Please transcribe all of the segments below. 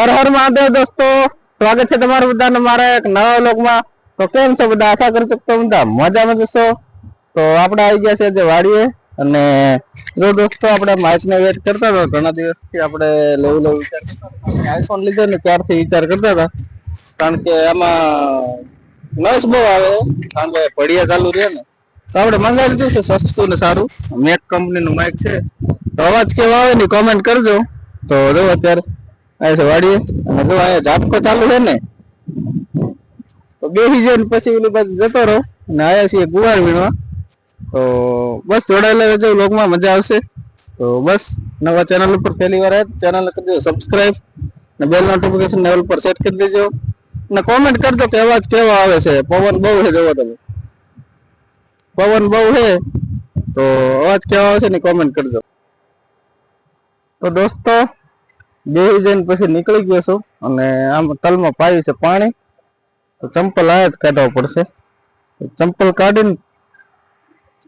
હર હર મહાદેવ દોસ્તો સ્વાગત છે તમારું બધાને મારા એક નવા વ્લોગમાં તો કેમ છો બધા આશા કરી શકતો બધા મજામાં જશો તો આપણે આવી ગયા છે જે વાડીએ અને જો દોસ્તો આપણે માઇકને વેટ કરતા હતા ઘણા દિવસથી આપણે લેવું લેવું વિચાર કરતા આઈફોન લીધો ને ત્યારથી વિચાર કરતા હતા કારણ કે આમાં નસ બહુ આવે કારણ કે પડિયા ચાલુ રહે ને તો આપણે મંગાવી લીધું છે સસ્તું ને સારું મેક કંપનીનું માઇક છે તો અવાજ કેવો આવે ને કોમેન્ટ કરજો તો જો અત્યારે આજે વાડીએ અને જો અહીંયા ઝાપકો ચાલુ છે ને તો બેસી જાય ને પછી ઓલી બાજુ જતો રહો અને આવ્યા છીએ ગુવાર વીણવા તો બસ જોડાયેલા રહેજો લોકમાં મજા આવશે તો બસ નવા ચેનલ ઉપર પહેલી વાર આવે ચેનલ કરી દેજો સબસ્ક્રાઈબ ને બેલ નોટિફિકેશન લેવલ પર સેટ કરી દેજો ને કોમેન્ટ કરજો કે અવાજ કેવા આવે છે પવન બહુ છે જોવો તમે પવન બહુ છે તો અવાજ કેવા આવે છે ને કોમેન્ટ કરજો તો દોસ્તો બેસી જઈને પછી નીકળી ગયો છું અને આમ તલમાં પાયું છે પાણી તો ચંપલ આ જ કાઢવા પડશે ચંપલ કાઢીને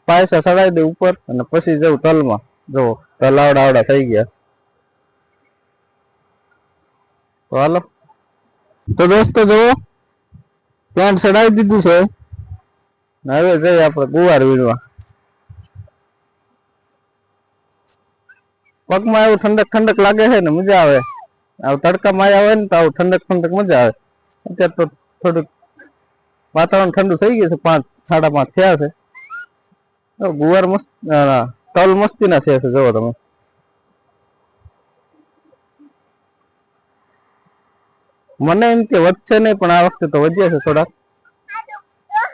પાયસા સડાવી દે ઉપર અને પછી જવું તલમાં જો તલ આવડા આવડા થઈ ગયા તો હાલો તો દોસ્તો જુઓ પ્લાન્ટ સડાવી દીધું છે હવે જઈ આપણે ગુવાર વીણવા બગમાયો ઠંડક ઠંડક લાગે છે ને મજા આવે આવ તડકા માયા હોય ને તો ઠંડક ઠંડક મજા આવે અત્યારે તો થોડું વાતાવરણ ઠંડુ થઈ ગયું છે 5 6:30 થઈયા છે તો ગુવાર મસ્ત ના તળ મસ્તી ના થ્યા છે જોવો તમે મને એને કે વચ્ચે ને પણ આ વખતે તો વજ્યા છે થોડા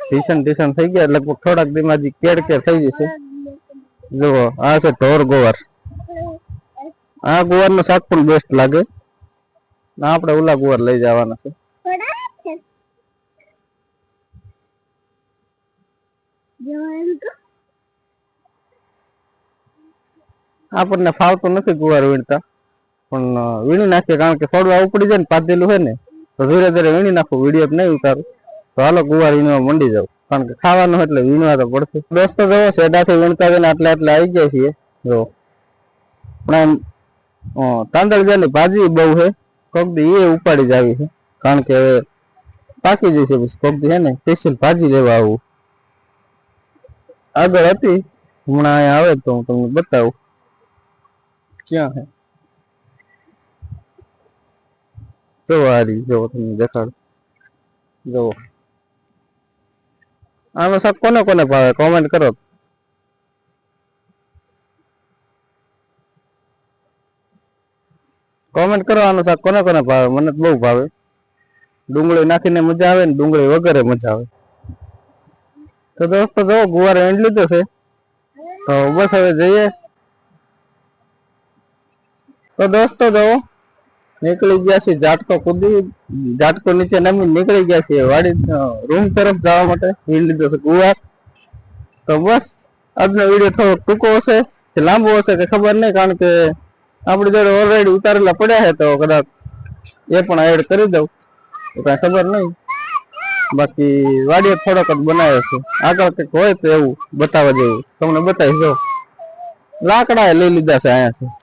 સીઝન સીઝન થઈ ગયા લગભગ થોડક દિમાજી કેડ કે થઈ ગઈ છે જોવો આ છે ઢોર ગોવર આ ગુવારનું શાક પણ બેસ્ટ લાગે ના આપણે ઓલા ગુવાર લઈ જવાના છે આપણને ફાવતું નથી ગુવાર વીણતા પણ વીણી નાખીએ કારણ કે છોડવા ઉપડી જાય ને પાદેલું હોય ને તો ધીરે ધીરે વીણી નાખું વીડિયો નહીં ઉતારું તો હાલો ગુવાર વીણવા મંડી જાવ કારણ કે ખાવાનું એટલે વીણવા તો પડશે દોસ્તો જવો શેડાથી વીણતા જઈને આટલા આટલા આવી જાય છીએ જો પણ અં તાંદળિયા ની ભાજી બહુ હે કક દે એ ઉપાડી જાવી છે કારણ કે હવે પાકી જશે બસ કક દે ને स्पेशल ભાજી લેવા આવું આ ગળ હતી હમણાં આવે તો હું તમને બતાઉં શું હે જો આલી જો તમને દેખાડ જો આમાં સકો કોને કોને ભાવે કમેન્ટ કરો કમેન્ટ કરવાનો થા કોને કોને ભાવ મને તો બહુ ભાવે ડુંગળી નાખીને મજા આવે ને ડુંગળી વગર મજા આવે તો દોસ્તો જો ગુવા રેન્ડ લીધો છે તો બસ હવે જઈએ તો દોસ્તો જો નીકળી ગયા છીએ જાટકો કુદી જાટકો નીચે નમી નીકળી ગયા છીએ વાડી રૂમ તરફ જવા માટે લીધો ગુવા તો બસ આ વીડિયો થોડો ટૂકો હશે કે લાંબો હશે કે ખબર નહી કારણ કે આપણે જયારે ઓલરેડી ઉતારેલા પડ્યા છે તો કદાચ એ પણ એડ કરી દઉં કઈ ખબર નહીં બાકી વાડીએ થોડોક જ બનાવ્યો છે આગળ કંઈક હોય તો એવું બતાવવા જેવું તમને બતાવી દઉં લાકડા લઈ લીધા છે અહીંયા